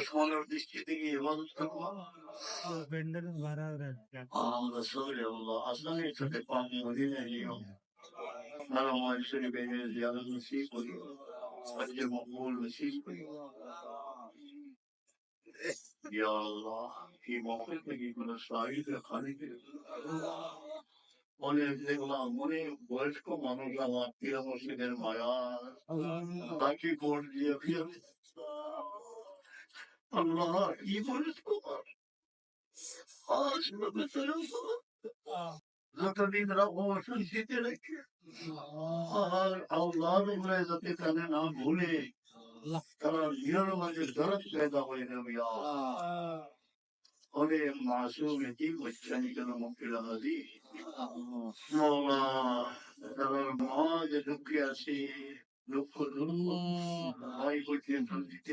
düşmanı dişçisi gibi balıktık var. Benden zarar verdiler. Ağamda söylüyorlar. Aslan hiç çocuk bakmıyor dinleniyor. Bana o işleri beni ziyaret nasip şey oluyor. Sadece makbul şey nasip oluyor. Ya Allah, imam etmeyi hani bana sahibi kalibi. Onun evliliğinden bunu başka manuzla vaktiyle hoş giderim hayal. Taki gol diyebilirim. আল্লাহ কি বয়স্ক মানুষ আজ বেচারা যতদিন রাখব শান্তিতে রেখে আর আল্লাহর উপরে যাতে তাদের না ভুলে তারা নিজের মাঝে দরদ পেদা হয়ে যাবে অনেক মাসুম এটি বচ্চানি কেন মুক্তির হাজি মৌলা তার মা যে দুঃখে আছে দুঃখ দুঃখ ভাই পর্যন্ত দিতে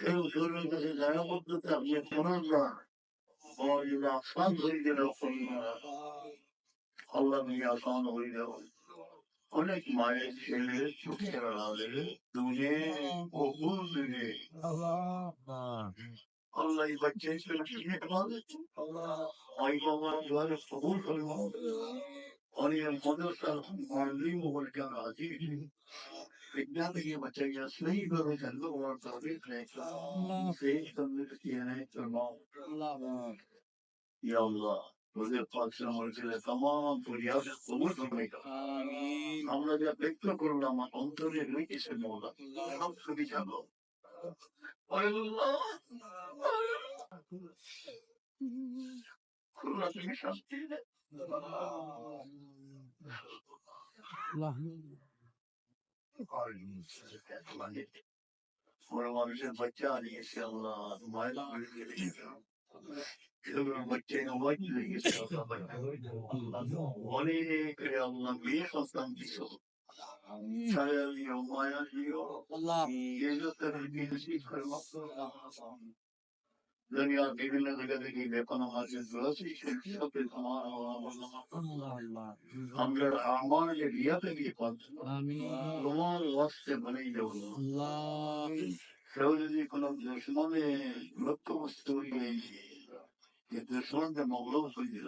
kültürümüzü ne mutlu tabiatımız var. Boyuna fazla gidiyorsunlar. Allah'ın yasağını uyuyor. Onun manevi şeyleri çok yararlı. Dünya okul dünya. Allah. Allah'ı bak kendisine kim yapmadı? Allah. Aybalar var, kabul kılmadı. Onun kodoslar, manevi muhalkan aziz. വിജ്ഞാനിയെ മറ്റേ സ്നേഹിതരുടെ ചന്ദ്രകുമാർ സ്നേഹിതന്നെ ക്രിസ്ത്യാനായിട്ടുള്ള പ്രതിപക്ഷങ്ങളുടെ തമാം പുര്യാസം നമ്മളുടെ വ്യക്തക്കുള്ള അന്തരീ ഗ്രഹിക്കുന്നുള്ള ശ്രദ്ധിക്കാമോ ശക്തി ورب بچانے سے اللہ مائلہ بچے کا وجہ کرے اللہ بے خستم کی سو شاید یہ مایا جیو اللہ یہ جو تربیت سی فرما دنیا دیوی نے لگا دی کہ بے پناہ سے زرسی شکشہ پہ تمہارا اللہ আমরা আমার যে রিয়াতে দিয়ে পাচ্ছি তোমার হস্তে মানে যাব সেও যদি কোনো দুশ্মনে লক্ষ্যবস্তু হয়ে যে দুশ্মনকে মগলব হয়ে